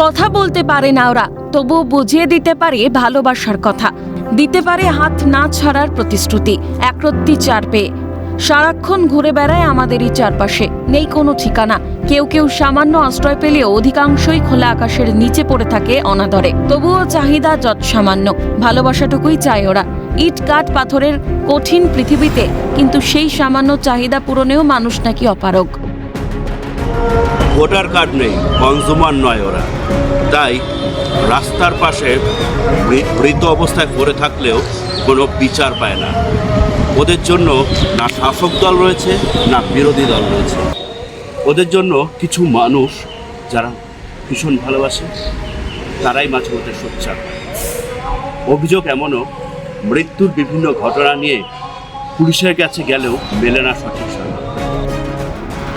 কথা বলতে পারে না ওরা। তবুও বুঝিয়ে দিতে পারে ভালোবাসার কথা। দিতে পারে হাত না ছাড়ার প্রতিশ্রুতি। একরত্তি চার পেয়ে। সারাক্ষণ ঘুরে বেড়ায় আমাদেরই চারপাশে। নেই কোনো ঠিকানা। কেউ কেউ সামান্য আশ্রয় পেলেও অধিকাংশই খোলা আকাশের নিচে পড়ে থাকে অনাদরে। তবুও চাহিদা যৎ সামান্য ভালোবাসাটুকুই চায় ওরা। ইট, কাঠ, পাথরের কঠিন পৃথিবীতে। কিন্তু সেই সামান্য চাহিদা পূরণেও মানুষ নাকি অপারগ। ভোটার কার্ড নেই, কনজুমার নয় ওরা। তাই রাস্তার পাশে মৃত অবস্থায় পড়ে থাকলেও কোনো বিচার পায় না। ওদের জন্য না শাসক দল রয়েছে, না বিরোধী দল রয়েছে। ওদের জন্য কিছু মানুষ যারা ভীষণ ভালোবাসে, তারাই মাঝে মধ্যে সোচ্চার। অভিযোগ এমনও, মৃত্যুর বিভিন্ন ঘটনা নিয়ে পুলিশের কাছে গেলেও মেলে না সঠিক সঙ্গে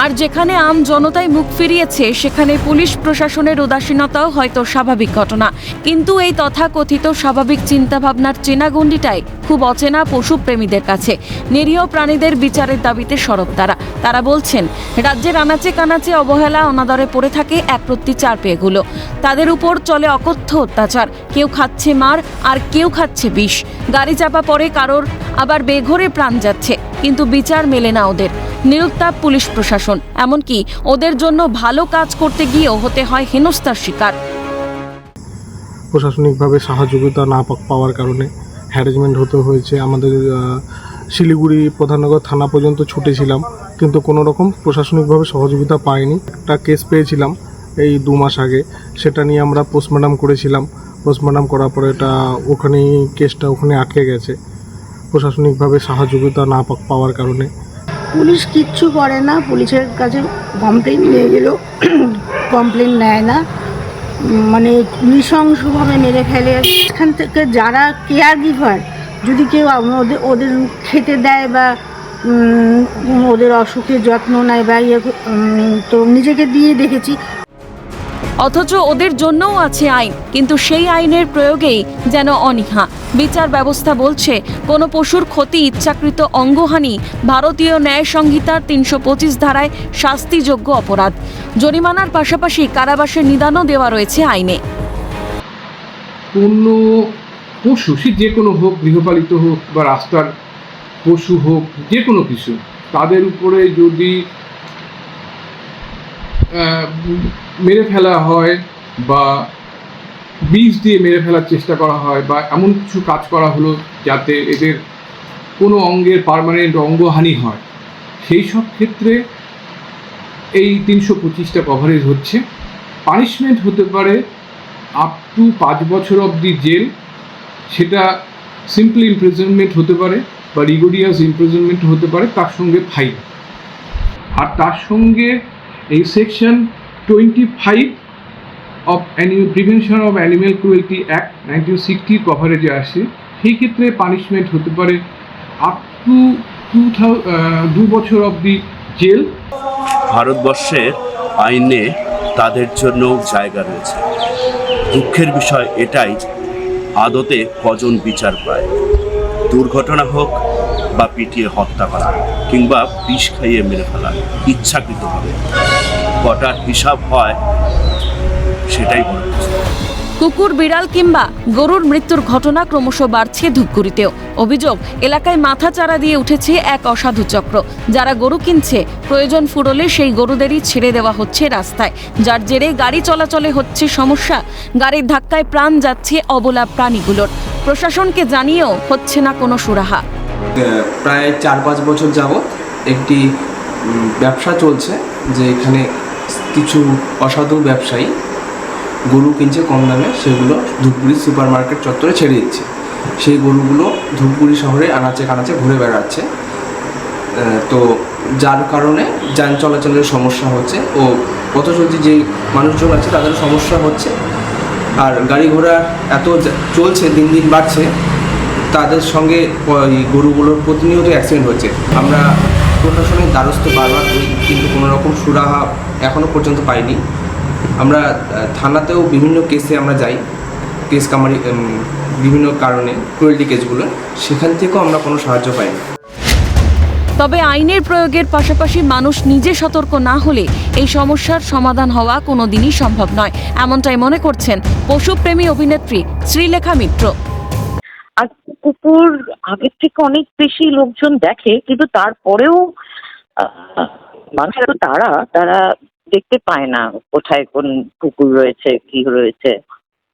আর যেখানে আম জনতাই মুখ ফিরিয়েছে, সেখানে পুলিশ প্রশাসনের উদাসীনতাও হয়তো স্বাভাবিক ঘটনা। কিন্তু এই তথাকথিত স্বাভাবিক চিন্তাভাবনার চেনাগণ্ডিটাই খুব অচেনা পশুপ্রেমীদের কাছে। নিরীহ প্রাণীদের বিচারের দাবিতে সরব তারা। তারা বলছেন, রাজ্যের আনাচে কানাচে অবহেলা অনাদরে পড়ে থাকে একরত্তি চার পেয়েগুলো তাদের উপর চলে অকথ্য অত্যাচার। কেউ খাচ্ছে মার, আর কেউ খাচ্ছে বিষ। গাড়ি চাপা পড়ে কারোর আবার বেঘরে প্রাণ যাচ্ছে, কিন্তু বিচার মেলে না ওদের। নিরুত্তাপ পুলিশ প্রশাসন, এমনকি ওদের জন্য ভালো কাজ করতে গিয়েও হতে হয় হেনস্থার শিকার। প্রশাসনিকভাবে সাহায্যতা না পাওয়ার কারণে হ্যারাসমেন্ট হতে হয়েছে। আমাদের শিলিগুড়ি প্রধাননগর থানা পর্যন্ত ছুটেছিলাম, কিন্তু কোনো রকম প্রশাসনিকভাবে সহযোগিতা পাইনি। একটা কেস পেয়েছিলাম এই দু মাস আগে, সেটা নিয়ে আমরা পোস্টমর্টম করেছিলাম। পোস্টমর্টম করার পরে এটা ওখানেই কেসটা ওখানে আটকে গেছে। প্রশাসনিকভাবে সাহায্যতা না পাওয়ার কারণে। পুলিশ কিচ্ছু করে না, পুলিশের কাছে কমপ্লেন নিয়ে গেলেও কমপ্লেন নেয় না। মানে নৃশংসভাবে মেরে ফেলে। এখান থেকে যারা কেয়ার গিভার যদি কেউ ওদের ওদের খেতে দেয় বা ওদের অসুখের যত্ন নেয় বা ইয়ে তো নিজেকে দিয়ে দেখেছি অথচ ওদের জন্যও আছে আইন, কিন্তু সেই আইনের প্রয়োগেই যেন অনীহা। বিচার ব্যবস্থা বলছে, কোনো পশুর ক্ষতি ইচ্ছাকৃত অঙ্গহানি ভারতীয় ন্যায় সংহিতার তিনশো পঁচিশ ধারায় শাস্তিযোগ্য অপরাধ। জরিমানার পাশাপাশি কারাবাসের নিদানও দেওয়া রয়েছে আইনে। কোনো পশু, সে যে কোনো হোক, গৃহপালিত হোক বা রাস্তার পশু হোক, যে কোনো কিছু, তাদের উপরে যদি মেরে ফেলা হয় বা বিষ দিয়ে মেরে ফেলার চেষ্টা করা হয় বা এমন কিছু কাজ করা হলো যাতে এদের কোনো অঙ্গের পার্মানেন্ট অঙ্গহানি হয়। সেই সব ক্ষেত্রে এই তিনশো পঁচিশটা কভারেজ হচ্ছে। পানিশমেন্ট হতে পারে আপ টু পাঁচ বছর অবধি জেল, সেটা সিম্পল ইমপ্রিজনমেন্ট হতে পারে বা রিগোডিয়াস ইমপ্রিজনমেন্ট হতে পারে, তার সঙ্গে ফাইন আর তার সঙ্গে এই section twenty five of prevention of animal cruelty act nineteen সিক্সটির কভারেজে আসে, সেই ক্ষেত্রে পানিশমেন্ট হতে পারে আপ টু টু দু বছর অবধি জেল ভারতবর্ষের আইনে তাদের জন্য জায়গা রয়েছে। দুঃখের বিষয় এটাই, আদতে কজন বিচার পায়। দুর্ঘটনা হোক বা পিটিয়ে হত্যা করা, কিংবা বিষ খাইয়ে মেরে ফেলা, ইচ্ছাকৃতভাবে। কটার হিসাব হয় সেটাই বড় কুকুর বিড়াল কিংবা গরুর মৃত্যুর ঘটনা ক্রমশ বাড়ছে ধূপগুড়িতেও। অভিযোগ এলাকায় মাথা চারা দিয়ে উঠেছে এক অসাধু চক্র। যারা গরু কিনছে প্রয়োজন ফুরলে সেই গরুদেরই ছেড়ে দেওয়া হচ্ছে রাস্তায়। যার জেরে গাড়ি চলাচলে হচ্ছে সমস্যা গাড়ির ধাক্কায় প্রাণ যাচ্ছে অবলা প্রাণীগুলোর। প্রশাসনকে জানিয়েও হচ্ছে না কোনো সুরাহা। প্রায় চার পাঁচ বছর যাবৎ একটি ব্যবসা চলছে যে এখানে কিছু অসাধু ব্যবসায়ী গরু কিনছে কম দামে, সেগুলো ধূপগুড়ি সুপার মার্কেট চত্বরে ছেড়ে দিচ্ছে। সেই গরুগুলো ধূপগুড়ি শহরে আনাচে কানাচে ঘুরে বেড়াচ্ছে। তো যার কারণে যান চলাচলের সমস্যা হচ্ছে ও পথচলতি যে মানুষজন আছে, তাদের সমস্যা হচ্ছে। আর গাড়ি ঘোড়া এত চলছে, দিন দিন বাড়ছে, তাদের সঙ্গে গরুগুলোর প্রতিনিয়ত অ্যাক্সিডেন্ট হচ্ছে। আমরা প্রশাসনের দ্বারস্থ বারবার কিন্তু কোনো রকম সুরাহা এখনও পর্যন্ত পাইনি। আমরা থানাতেও বিভিন্ন কেসে আমরা যাই। কেস কামারি বিভিন্ন কারণে ক্রুয়েলটি কেসগুলো সেখান থেকেও আমরা কোনো সাহায্য পাইনি। তবে আইনের প্রয়োগের পাশাপাশি মানুষ নিজে সতর্ক না হলে এই সমস্যার সমাধান হওয়া কোনোদিনই সম্ভব নয়। এমনটাই মনে করছেন পশুপ্রেমী অভিনেত্রী শ্রীলেখা মিত্র। আর কুকুর আগের থেকে অনেক বেশি লোকজন দেখে কিন্তু তারপরেও আহ, মানুষ এত তারা তারা দেখতে পায় না কোথায় কোন কুকুর রয়েছে, কি রয়েছে।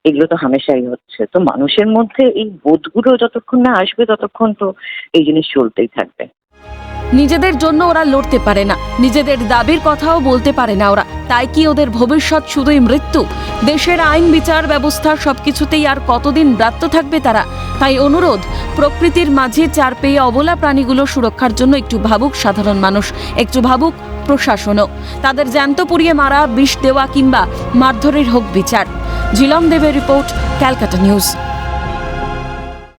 এগুলো তো হামেশাই হচ্ছে। তো মানুষের মধ্যে এই বোধগুলো যতক্ষণ না আসবে ততক্ষণ তো এই জিনিস চলতেই থাকবে। নিজেদের জন্য ওরা লড়তে পারে না। নিজেদের দাবির কথাও বলতে পারে না ওরা। তাই কি ওদের ভবিষ্যৎ শুধুই মৃত্যু? দেশের আইন, বিচার, ব্যবস্থা সবকিছুতেই আর কতদিন ব্রাত্য থাকবে তারা? তাই অনুরোধ, প্রকৃতির মাঝে চার পেয়ে অবলা প্রাণীগুলো সুরক্ষার জন্য একটু ভাবুক সাধারণ মানুষ, একটু ভাবুক প্রশাসনও। তাদের জ্যান্ত পুড়িয়ে মারা, বিষ দেওয়া কিংবা মারধরের হোক বিচার। ঝিলম দেবের রিপোর্ট, ক্যালকাটা নিউজ।